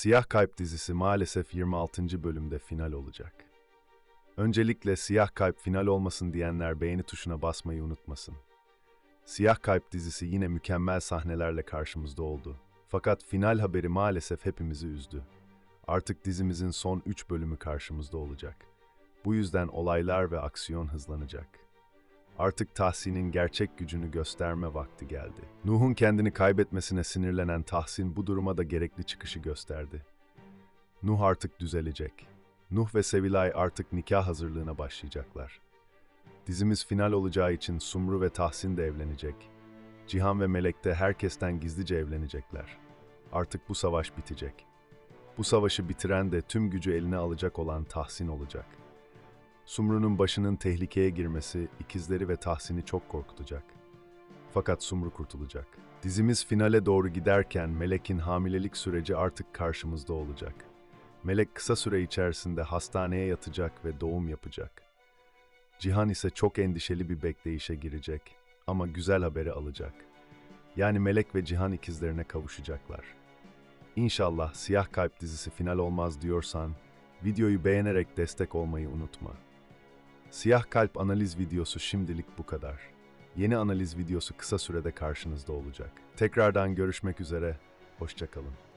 Siyah Kalp dizisi maalesef 26. bölümde final olacak. Öncelikle Siyah Kalp final olmasın diyenler beğeni tuşuna basmayı unutmasın. Siyah Kalp dizisi yine mükemmel sahnelerle karşımızda oldu. Fakat final haberi maalesef hepimizi üzdü. Artık dizimizin son 3 bölümü karşımızda olacak. Bu yüzden olaylar ve aksiyon hızlanacak. Artık Tahsin'in gerçek gücünü gösterme vakti geldi. Nuh'un kendini kaybetmesine sinirlenen Tahsin bu duruma da gerekli çıkışı gösterdi. Nuh artık düzelecek. Nuh ve Sevilay artık nikah hazırlığına başlayacaklar. Dizimiz final olacağı için Sumru ve Tahsin de evlenecek. Cihan ve Melek de herkesten gizlice evlenecekler. Artık bu savaş bitecek. Bu savaşı bitiren de tüm gücü eline alacak olan Tahsin olacak. Sumru'nun başının tehlikeye girmesi ikizleri ve Tahsin'i çok korkutacak. Fakat Sumru kurtulacak. Dizimiz finale doğru giderken Melek'in hamilelik süreci artık karşımızda olacak. Melek kısa süre içerisinde hastaneye yatacak ve doğum yapacak. Cihan ise çok endişeli bir bekleyişe girecek ama güzel haberi alacak. Yani Melek ve Cihan ikizlerine kavuşacaklar. İnşallah Siyah Kalp dizisi final olmaz diyorsan, videoyu beğenerek destek olmayı unutma. Siyah Kalp analiz videosu şimdilik bu kadar. Yeni analiz videosu kısa sürede karşınızda olacak. Tekrardan görüşmek üzere, hoşçakalın.